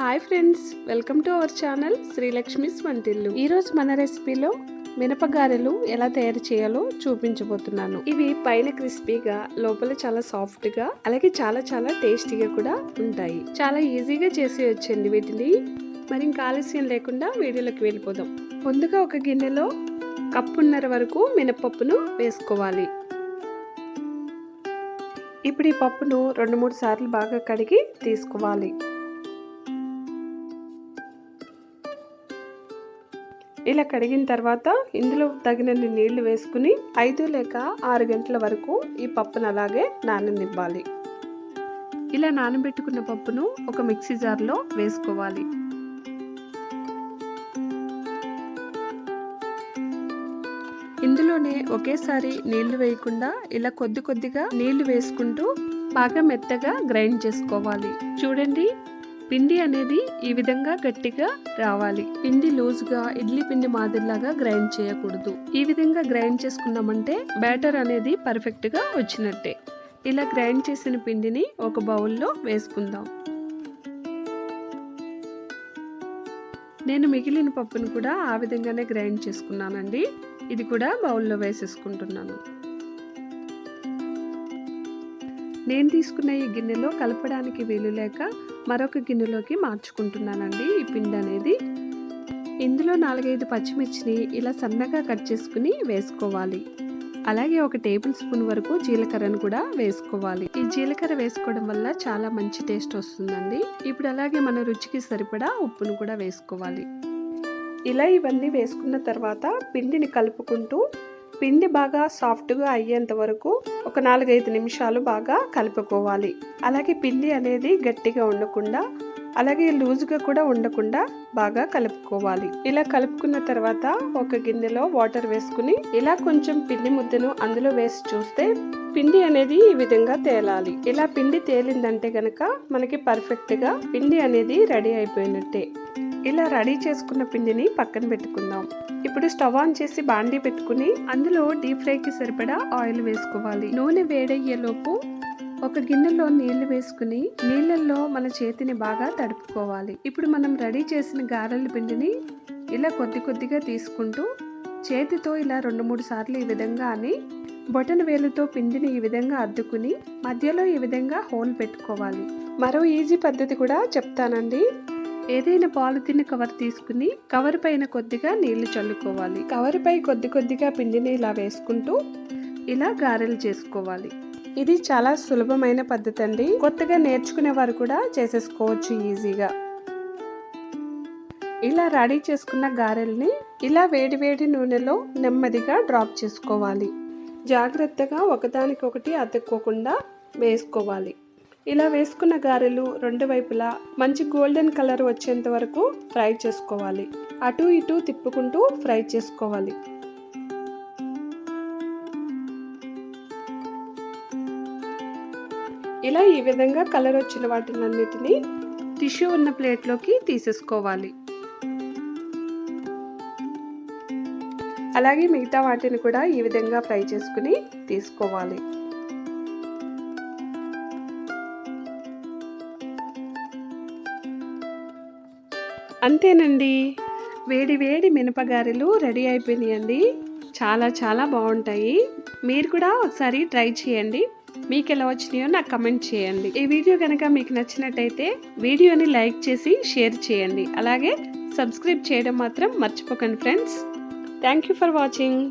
Hi friends welcome to our channel Srilakshmi's వంటిల్లు. ఈరోజు మన రెసిపీలో మినపగారెలు ఎలా తయారు చేయాలో చూపించబోతున్నాను. ఇవి పైన క్రిస్పీగా లోపల చాలా సాఫ్ట్గా అలాగే చాలా చాలా టేస్టీగా కూడా ఉంటాయి. చాలా ఈజీగా చేసి వీటిని. మరి ఇంకా ఆలస్యం లేకుండా వీడియోలోకి వెళ్ళిపోదాం. ముందుగా ఒక గిన్నెలో కప్పున్నర వరకు మినపప్పును వేసుకోవాలి. ఇప్పుడు ఈ పప్పును రెండు మూడు సార్లు బాగా కడిగి తీసుకోవాలి. ఇలా కడిగిన తర్వాత ఇందులో తగినన్ని నీళ్ళు వేసుకుని ఐదు లేక ఆరు గంటల వరకు ఈ పప్పును అలాగే నాననివ్వాలి. ఇలా నానబెట్టుకున్న పప్పును ఒక మిక్సీ జార్లో వేసుకోవాలి. ఇందులోనే ఒకేసారి నీళ్ళు వేయకుండా ఇలా కొద్ది కొద్దిగా నీళ్ళు వేసుకుంటూ బాగా మెత్తగా గ్రైండ్ చేసుకోవాలి. చూడండి పిండి అనేది ఈ విధంగా గట్టిగా రావాలి. పిండి లూజ్గా ఇడ్లీ పిండి మాదిరిలాగా గ్రైండ్ చేయకూడదు. ఈ విధంగా గ్రైండ్ చేసుకున్నామంటే బ్యాటర్ అనేది పర్ఫెక్ట్గా వచ్చినట్టే. ఇలా గ్రైండ్ చేసిన పిండిని ఒక బౌల్లో వేసుకుందాం. నేను మిగిలిన పప్పును కూడా ఆ విధంగానే గ్రైండ్ చేసుకున్నానండి. ఇది కూడా బౌల్లో వేసేసుకుంటున్నాను. నేను తీసుకున్న ఈ గిన్నెలో కలపడానికి వీలు లేక మరొక గిన్నెలోకి మార్చుకుంటున్నానండి ఈ పిండి అనేది. ఇందులో నాలుగైదు పచ్చిమిర్చిని ఇలా సన్నగా కట్ చేసుకుని వేసుకోవాలి. అలాగే ఒక టేబుల్ స్పూన్ వరకు జీలకర్రను కూడా వేసుకోవాలి. ఈ జీలకర్ర వేసుకోవడం వల్ల చాలా మంచి టేస్ట్ వస్తుందండి. ఇప్పుడు అలాగే మన రుచికి సరిపడా ఉప్పును కూడా వేసుకోవాలి. ఇలా ఇవన్నీ వేసుకున్న తర్వాత పిండిని కలుపుకుంటూ పిండి బాగా సాఫ్ట్గా అయ్యేంత వరకు ఒక నాలుగైదు నిమిషాలు బాగా కలుపుకోవాలి. అలాగే పిండి అనేది గట్టిగా ఉండకుండా అలాగే లూజ్గా కూడా ఉండకుండా బాగా కలుపుకోవాలి. ఇలా కలుపుకున్న తర్వాత ఒక గిన్నెలో వాటర్ వేసుకుని ఇలా కొంచెం పిండి ముద్దను అందులో వేసి చూస్తే పిండి అనేది ఈ విధంగా తేలాలి. ఇలా పిండి తేలిందంటే గనక మనకి పర్ఫెక్ట్గా పిండి అనేది రెడీ అయిపోయినట్టే. ఇలా రెడీ చేసుకున్న పిండిని పక్కన పెట్టుకుందాం. ఇప్పుడు స్టవ్ ఆన్ చేసి బాండీ పెట్టుకుని అందులో డీప్ ఫ్రైకి సరిపడా ఆయిల్ వేసుకోవాలి. నూనె వేడయ్యేలోపు ఒక గిన్నెలో నీళ్ళు వేసుకుని నీళ్ళల్లో మన చేతిని బాగా తడుపుకోవాలి. ఇప్పుడు మనం రెడీ చేసిన గారెల పిండిని ఇలా కొద్ది కొద్దిగా తీసుకుంటూ చేతితో ఇలా రెండు మూడు సార్లు ఈ విధంగా అని బొటన వేలుతో పిండిని ఈ విధంగా అద్దుకుని మధ్యలో ఈ విధంగా హోల్ పెట్టుకోవాలి. మరో ఈజీ పద్ధతి కూడా చెప్తానండి. ఏదైనా పాలిథిన్ కవర్ తీసుకుని కవర్ పైన కొద్దిగా నీళ్ళు చల్లుకోవాలి. కవర్ పై కొద్ది కొద్దిగా పిండిని ఇలా వేసుకుంటూ ఇలా గారెలు చేసుకోవాలి. ఇది చాలా సులభమైన పద్ధతి అండి కొత్తగా నేర్చుకునే వారు కూడా చేసేసుకోవచ్చు ఈజీగా. ఇలా రెడీ చేసుకున్న గారెల్ని ఇలా వేడి వేడి నూనెలో నెమ్మదిగా డ్రాప్ చేసుకోవాలి. జాగ్రత్తగా ఒకదానికొకటి అతుక్కోకుండా వేసుకోవాలి. ఇలా వేసుకున్న గారెలు రెండు వైపులా మంచి గోల్డెన్ కలర్ వచ్చేంత వరకు ఫ్రై చేసుకోవాలి. అటు ఇటు తిప్పుకుంటూ ఫ్రై చేసుకోవాలి. ఇలా ఈ విధంగా కలర్ వచ్చిన వాటినన్నిటిని టిష్యూ ఉన్న ప్లేట్లోకి తీసేసుకోవాలి. అలాగే మిగతా వాటిని కూడా ఈ విధంగా ఫ్రై చేసుకుని తీసుకోవాలి. అంతేనండి. వేడి వేడి మినపగారెలు రెడీ అయిపోయినాయండి. చాలా చాలా బాగుంటాయి. మీరు కూడా ఒకసారి ట్రై చేయండి. మీకు ఎలా వచ్చినాయో నాకు కమెంట్ చేయండి. ఈ వీడియో కనుక మీకు నచ్చినట్టయితే వీడియోని లైక్ చేసి షేర్ చేయండి. అలాగే సబ్స్క్రైబ్ చేయడం మాత్రం మర్చిపోకండి friends. Thank you for watching.